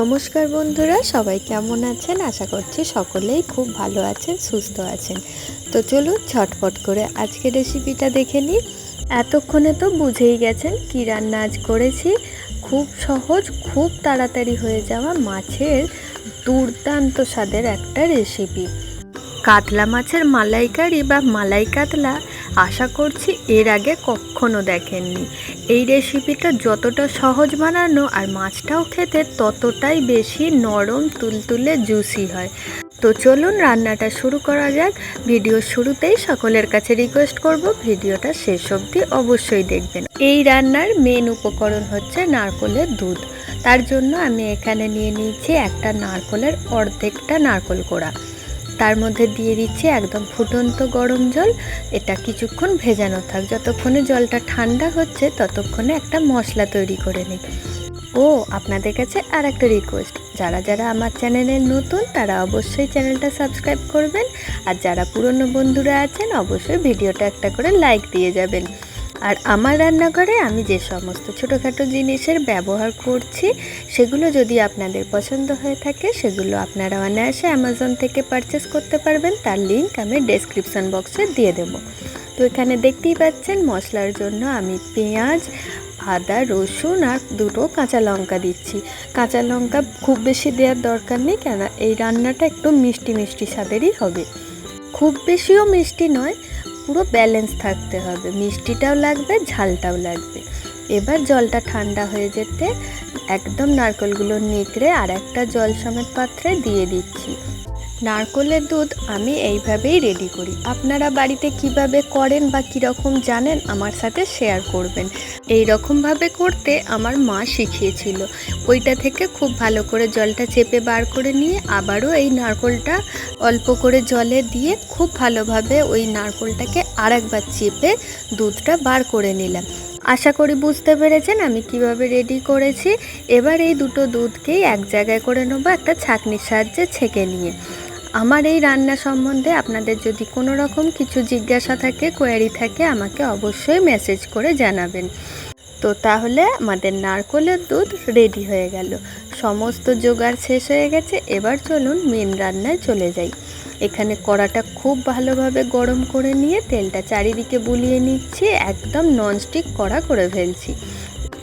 নমস্কার বন্ধুরা, সবাই কেমন আছেন? আশা করছি সকলেই খুব ভালো আছেন, সুস্থ আছেন। তো চলুন ঝটপট করে আজকে রেসিপিটা দেখে নিই। এতক্ষণে তো বুঝেই গেছেন কী রান্না আজ করেছি। খুব সহজ, খুব তাড়াতাড়ি হয়ে যাওয়া মাছের দুর্দান্ত স্বাদের একটা রেসিপি কাতলা মাছের মালাইকারি বা মালাই কাতলা আশা করছি এর আগে কখনো দেখেননি। এই রেসিপিটা যতটা সহজ বানানো আর মাছটাও খেতে ততটাই বেশি নরম, তুলতুলে, জুসি হয়। তো চলুন রান্নাটা শুরু করা যাক। ভিডিও শুরুতেই সকলের কাছে রিকোয়েস্ট করব, ভিডিওটা শেষ অবধি অবশ্যই দেখবেন। এই রান্নার মেন উপকরণ হচ্ছে নারকলের দুধ। তার জন্য আমি এখানে নিয়ে নিয়েছি একটা নারকলের অর্ধেকটা নারকল কোড়া। তার মধ্যে দিয়ে দিচ্ছি একদম ফুটন্ত গরম জল। এটা কিছুক্ষণ ভেজানো থাক। যতক্ষণে জলটা ঠান্ডা হচ্ছে, ততক্ষণে একটা মশলা তৈরি করে নিই। ও, আপনাদের কাছে আর একটা রিকোয়েস্ট যারা যারা আমার চ্যানেলে নতুন, তারা অবশ্যই চ্যানেলটা সাবস্ক্রাইব করবেন। আর যারা পুরনো বন্ধুরা আছেন, অবশ্যই ভিডিওটা একটা করে লাইক দিয়ে যাবেন। আর আমার রান্নাঘরে আমি যে সমস্ত ছোটোখাটো জিনিসের ব্যবহার করছি, সেগুলো যদি আপনাদের পছন্দ হয়ে থাকে, সেগুলো আপনারা অনায়াসে অ্যামাজন থেকে পারচেস করতে পারবেন। তার লিঙ্ক আমি ডেসক্রিপশান বক্সে দিয়ে দেবো। তো এখানে দেখতেই পাচ্ছেন, মশলার জন্য আমি পেঁয়াজ, আদা, রসুন আর দুটো কাঁচা লঙ্কা দিচ্ছি। কাঁচা লঙ্কা খুব বেশি দেওয়ার দরকার নেই কেন এই রান্নাটা একটু মিষ্টি মিষ্টি স্বাদেরই হবে। খুব বেশিও মিষ্টি নয় পুরো ব্যালেন্স থাকতে হবে। মিষ্টিটাও লাগবে, ঝালটাও লাগবে। এবার জলটা ঠান্ডা হয়ে যেতে একদম নারকলগুলো নিকড়ে আর একটা জল সমেত পাত্রে দিয়ে দিচ্ছি। নারকলের দুধ আমি এইভাবেই রেডি করি। আপনারা বাড়িতে কীভাবে করেন বা কীরকম জানেন আমার সাথে শেয়ার করবেন। এই রকমভাবে করতে আমার মা শিখিয়েছিল। ওইটা থেকে খুব ভালো করে জলটা চেপে বার করে নিয়ে আবারও এই নারকলটা অল্প করে জলে দিয়ে খুব ভালোভাবে ওই নারকলটাকে আরেকবার চেপে দুধটা বার করে নিলাম। আশা করি বুঝতে পেরেছেন আমি কীভাবে রেডি করেছি। এবার এই দুটো দুধকেই এক জায়গায় করে নেব একটা ছাঁকনির সাহায্যে ছেঁকে নিয়ে। আমার এই রান্না সম্বন্ধে আপনাদের যদি কোনো রকম কিছু জিজ্ঞাসা থাকে কোয়ারি থাকে, আমাকে অবশ্যই মেসেজ করে জানাবেন। তো তাহলে আমাদের নারকলের দুধ রেডি হয়ে গেল। সমস্ত জোগাড় শেষ হয়ে গেছে, এবার চলুন মেন রান্নায় চলে যাই। এখানে কড়াটা খুব ভালোভাবে গরম করে নিয়ে তেলটা চারিদিকে বুলিয়ে নিচ্ছি, একদম ননস্টিক কড়া করে ফেলছি।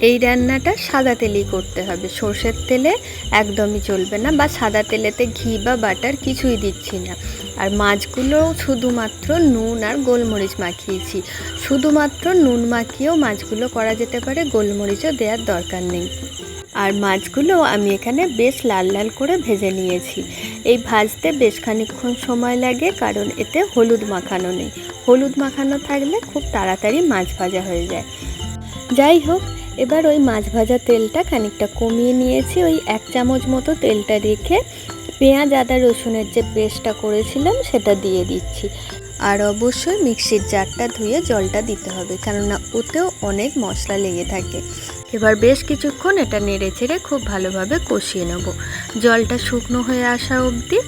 এই রান্নাটা সাদা তেলেই করতে হবে। সর্ষের তেলে একদমই চলবে না বা সাদা তেলেতে ঘি বা বাটার কিছুই দিচ্ছি না। আর মাছগুলো শুধুমাত্র নুন আর গোলমরিচ মাখিয়েছি। শুধুমাত্র নুন মাখিয়েও মাছগুলো করা যেতে পারে, গোলমরিচও দেওয়ার দরকার নেই। আর মাছগুলো আমি এখানে বেশ লাল লাল করে ভেজে নিয়েছি। এই ভাজতে বেশ খানিকক্ষণ সময় লাগে, কারণ এতে হলুদ মাখানো নেই। হলুদ মাখানো থাকলে খুব তাড়াতাড়ি মাছ ভাজা হয়ে যায়। যাই হোক এবার ওই মাছ ভাজা তেলটা খানিকটা কমিয়ে নিয়েছি। ওই এক চামচ মতো তেলটা রেখে পেঁয়াজ, আদা, রসুনের যে পেস্টটা করেছিলাম সেটা দিয়ে দিচ্ছি। আর অবশ্যই মিক্সির জারটা ধুয়ে জলটা দিতে হবে, কেননা ওতেও অনেক মশলা লেগে থাকে। এবার বেশ কিছুক্ষণ এটা নেড়ে চেড়ে খুব ভালোভাবে কষিয়ে নেব। জলটা শুকনো হয়ে আসা অবধি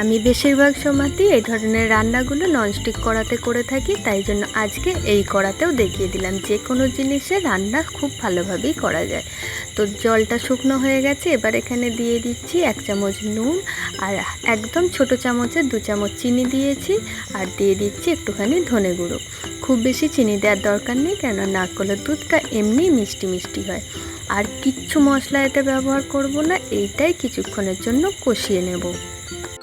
আমি বেশিরভাগ সময়তেই এই ধরনের রান্নাগুলো ননস্টিক কড়াতে করে থাকি, তাই জন্য আজকে এই কড়াতেও দেখিয়ে দিলাম যে কোনো জিনিসের রান্না খুব ভালোভাবেই করা যায়। তো জলটা শুকনো হয়ে গেছে, এবার এখানে দিয়ে দিচ্ছি এক চামচ নুন আর একদম ছোট চামচে দু চামচ চিনি দিয়েছি আর দিয়ে দিচ্ছি একটুখানি ধনে গুঁড়ো। খুব বেশি চিনি দেওয়ার দরকার নেই কেন নারকলের দুধটা এমনি মিষ্টি মিষ্টি হয়। আর কিচ্ছু মশলা এতে ব্যবহার করব না, এইটাই কিছুক্ষণের জন্য কষিয়ে নেব।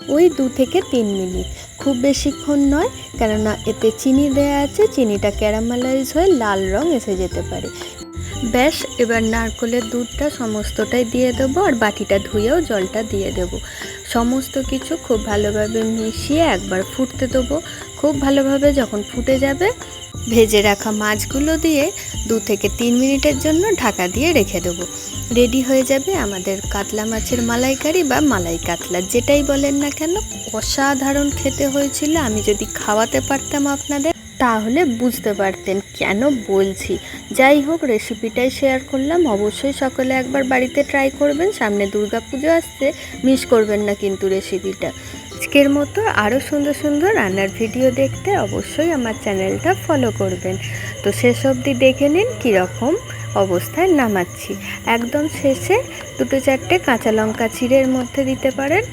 ওই দু থেকে তিন মিনিট। খুব বেশিক্ষণ নয়, কেননা এতে চিনি দেওয়া আছে, চিনিটা ক্যারামেলাইজ হয়ে লাল রং এসে যেতে পারে। ব্যাস, এবার নারকলের দুধটা সমস্তটাই দিয়ে দেবো আর বাটিটা ধুয়েও জলটা দিয়ে দেবো। সমস্ত কিছু খুব ভালোভাবে মিশিয়ে একবার ফুটতে দেবো। খুব ভালোভাবে যখন ফুটে যাবে, ভেজে রাখা মাছগুলো দিয়ে দু থেকে তিন মিনিটের জন্য ঢাকা দিয়ে রেখে দেবো। রেডি হয়ে যাবে আমাদের কাতলা মাছের মালাইকারি বা মালাই কাতলা, যেটাই বলেন না কেন, অসাধারণ খেতে হয়েছিল। আমি যদি খাওয়াতে পারতাম আপনাদের, তাহলে বুঝতে পারতেন কেন বলছি। যাই হোক, রেসিপিটাই শেয়ার করলাম। অবশ্যই সকলে একবার বাড়িতে ট্রাই করবেন। সামনে দুর্গা পুজো আসছে মিস করবেন না কিন্তু রেসিপিটা। আজকের মতো আরও সুন্দর সুন্দর রান্নার ভিডিও দেখতে অবশ্যই আমার চ্যানেলটা ফলো করবেন। তো শেষ অবধি দেখে নিন কীরকম অবস্থায় নামাচ্ছি। একদম শেষে দুটো চারটে কাঁচা লঙ্কা চিড়ের মধ্যে দিতে পারেন।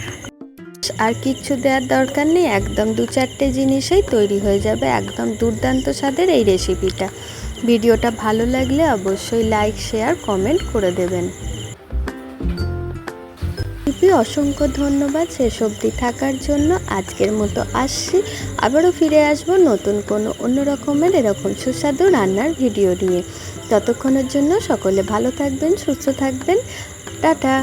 আর কিচ্ছু দেওয়ার দরকার নেই, একদম দু চারটে জিনিসেই তৈরি হয়ে যাবে। একদম দুর্দান্ত স্বাদের এই রেসিপিটা ভিডিওটা ভালো লাগলে অবশ্যই লাইক শেয়ার কমেন্ট করে দেবেন। রেসিপি অসংখ্য ধন্যবাদ শেষ অবধি থাকার জন্য। আজকের মতো আসছি। আবারও ফিরে আসব নতুন কোনো অন্য রকমের এরকম সুস্বাদু রান্নার ভিডিও নিয়ে। ততক্ষণের জন্য সকলে ভালো থাকবেন, সুস্থ থাকবেন। টাটা।